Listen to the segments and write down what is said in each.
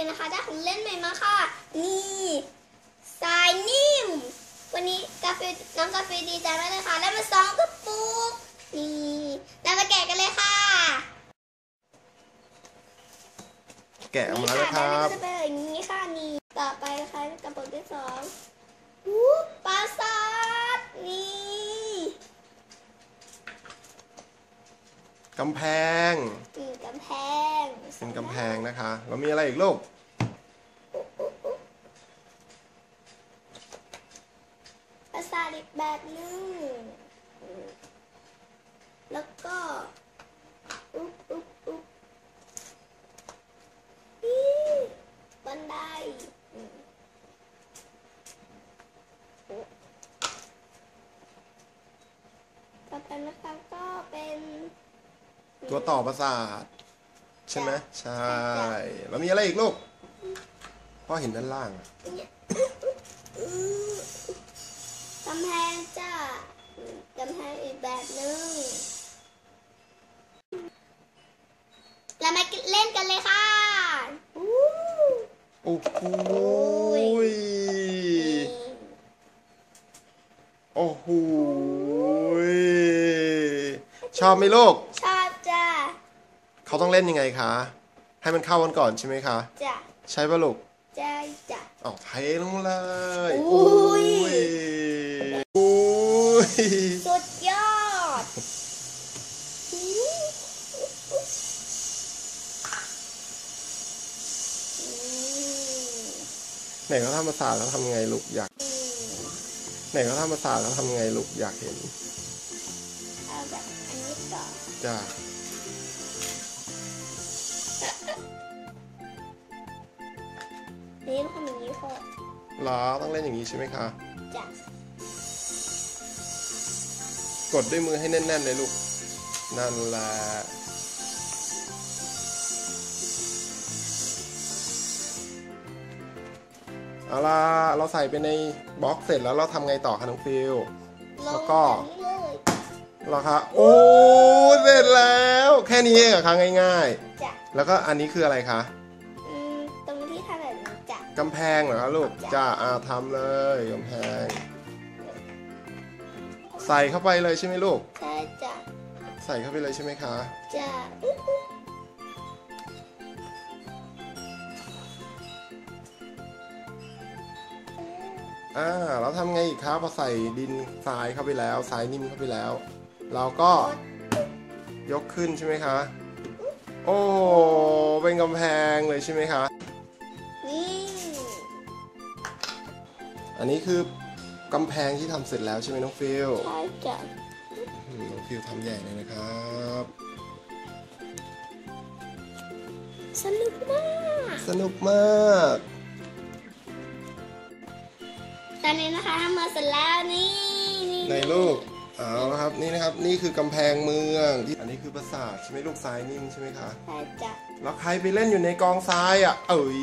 ฟินนะคะได้ของเล่นใหม่มาค่ะ นี่ทรายนิ่ม วันนี้กาแฟน้องกาแฟดีใจมากเลยค่ะ ได้มาสองกระปุกนี่เรามาแกะกันเลยค่ะแกะออกมาแล้วนะครับ นี่ค่ะได้มาจะเป็นอย่างนี้ค่ะนี่ต่อไปนะคะกระปุกที่สองอู้ปราสาทนี่ กำแพงนี่กำแพงเป็นกำแพงนะคะ แล้วมีอะไรอีกลูกปราสาทอีกแบบหนึงแล้วก็อุ๊บอุ๊บอุ๊บนี่บันไดอืมต่อไปนะคะก็เป็น ตัวต่อประสาทใช่ไหมใช่แล้วมีอะไรอีกลูกพ่อเห็นด้านล่างอะอื้อกำแพงจ้ะอืมกำแพงอีกแบบหนึงเรามาเล่นกันเลยค่ะอู้โอ้โหยโอ้โหชอบไหมลูกชอบจ้ะ เขาต้องเล่นยังไงคะ ให้มันเข้ากันก่อนใช่ไหมคะ จ้ะใช่ปะลูกใจจ้ะเอาเทลงเลยอุ้ยโอ้ยสุดยอดอืมไหนเขาทำประสาทแล้วทำไงลูกอยากอืมไหนเขาทำประสาทแล้วทำไงลูกอยากเห็นเอาแบบอันนี้ก่อน จ้า นี่ทำอย่างนี้ค่ะเหรอต้องเล่นอย่างนี้ใช่ไหมคะจ้ะกดด้วยมือให้แน่นๆเลยลูก นั่นแหละเอาล่ะเราใส่ไปในบล็อกเสร็จแล้วเราทำไงต่อคะน้องฟิลแล้วก็ลงแบบนี้เลยเหรอคะโอ้ เสร็จแล้ว แค่นี้เองเหรอคะง่ายจ้ะๆแล้วก็อันนี้คืออะไรคะ กำแพงเหรอคะลูกจ้าอาทำเลยกำแพง ใส่เข้าไปเลยใช่ไหมลูก ใช่จ้ะใส่เข้าไปเลยใช่ไหมคะจ้ะอุ๊ยอุ๊ยอ่าแล้วทำไงอีกครับพอใส่ดินทรายเข้าไปแล้วทรายนิ่มเข้าไปแล้ว เราก็ยกขึ้นใช่ไหมคะ โอ้เป็นกำแพงเลยใช่ไหมคะ อันนี้คือกำแพงที่ทำเสร็จแล้วใช่ไหมน้องฟิลใช่จ้ะอืมน้องฟิลทำใหญ่เลยนะครับ สนุกมาก สนุกมาก ตอนนี้นะคะทำมาเสร็จแล้วนี่นี่ในลูกเอาละครับนี่นะครับนี่คือกำแพงเมืองที่อันนี้คือปราสาทใช่ไหมลูกทรายนิ่มใช่ไหมคะใช่จ้ะแล้วใครไปเล่นอยู่ในกองทรายอะ เอ้ย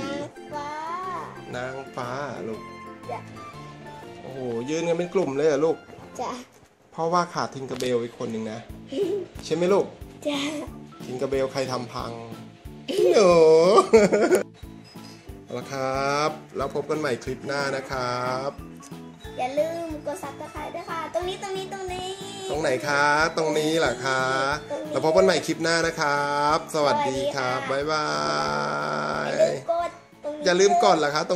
นางฟ้า นางฟ้าลูกจ้ะโอ้โหยืนกันเป็นกลุ่มเลยเหรอลูก จ้ะเพราะว่าขาดทิงกระเบลอีกคนหนึ่งนะ ใช่ไหมลูก จ้ะทิงกระเบลใครทำพังหนู เอาละครับ แล้วพบกันใหม่คลิปหน้านะครับ อย่าลืมกดซับสไครต์ด้วยค่ะ ตรงนี้ตรงนี้ตรงนี้ ตรงไหนคะ ตรงนี้เหรอคะ ตรงนี้แล้วพบกันใหม่คลิปหน้านะครับ สวัสดีครับ สวัสดีค่ะ บ๊ายบาอย่ายลืมกดตรงนี้อย่าลืมกดด้วยเหรอคะตรง